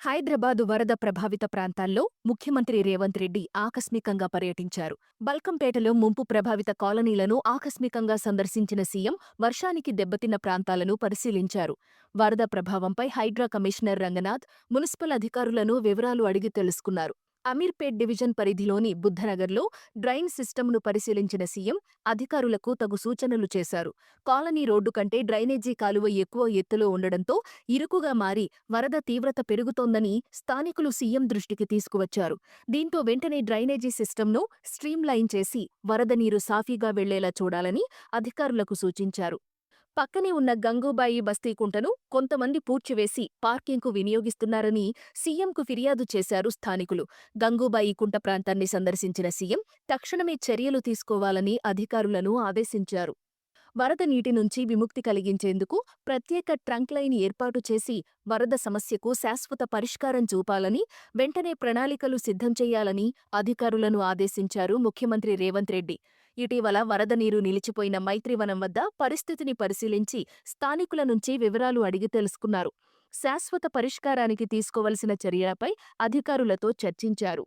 హైదరాబాదు వరద ప్రభావిత ప్రాంతాల్లో ముఖ్యమంత్రి రేవంత్ రెడ్డి ఆకస్మికంగా పర్యటించారు. బల్కంపేటలో ముంపు ప్రభావిత కాలనీలను ఆకస్మికంగా సందర్శించిన సీఎం వర్షానికి దెబ్బతిన్న ప్రాంతాలను పరిశీలించారు. వరద ప్రభావంపై హైడ్రా కమిషనర్ రంగనాథ్ మున్సిపల్ అధికారులను వివరాలు అడిగి తెలుసుకున్నారు. అమీర్పేట్ డివిజన్ పరిధిలోని బుద్ధనగర్లో డ్రైన్ సిస్టమ్ను పరిశీలించిన సీఎం అధికారులకు తగు సూచనలు చేశారు. కాలనీ రోడ్డు కంటే డ్రైనేజీ కాలువ ఎక్కువ ఎత్తులో ఉండడంతో ఇరుకుగా మారి వరద తీవ్రత పెరుగుతోందని స్థానికులు సీఎం దృష్టికి తీసుకువచ్చారు. దీంతో వెంటనే డ్రైనేజీ సిస్టమ్ను స్ట్రీమ్లైన్ చేసి వరద నీరు సాఫీగా వెళ్ళేలా చూడాలని అధికారులకు సూచించారు. పక్కనే ఉన్న గంగూబాయి బస్తీ కుంటను కొంతమంది పూడ్చివేసి పార్కింగ్కు వినియోగిస్తున్నారని సీఎంకు ఫిర్యాదు చేశారు స్థానికులు. గంగూబాయి కుంట ప్రాంతాన్ని సందర్శించిన సీఎం తక్షణమే చర్యలు తీసుకోవాలని అధికారులను ఆదేశించారు. వరద నీటి నుంచి విముక్తి కలిగించేందుకు ప్రత్యేక ట్రంక్ లైన్ ఏర్పాటు చేసి వరద సమస్యకు శాశ్వత పరిష్కారం చూపాలని వెంటనే ప్రణాళికలు సిద్ధం చేయాలని అధికారులను ఆదేశించారు ముఖ్యమంత్రి రేవంత్ రెడ్డి. ఇటీవల వరద నీరు నిలిచిపోయిన మైత్రివనం వద్ద పరిస్థితిని పరిశీలించి స్థానికుల నుంచి వివరాలు అడిగి తెలుసుకున్నారు. శాశ్వత పరిష్కారానికి తీసుకోవలసిన చర్యలపై అధికారులతో చర్చించారు.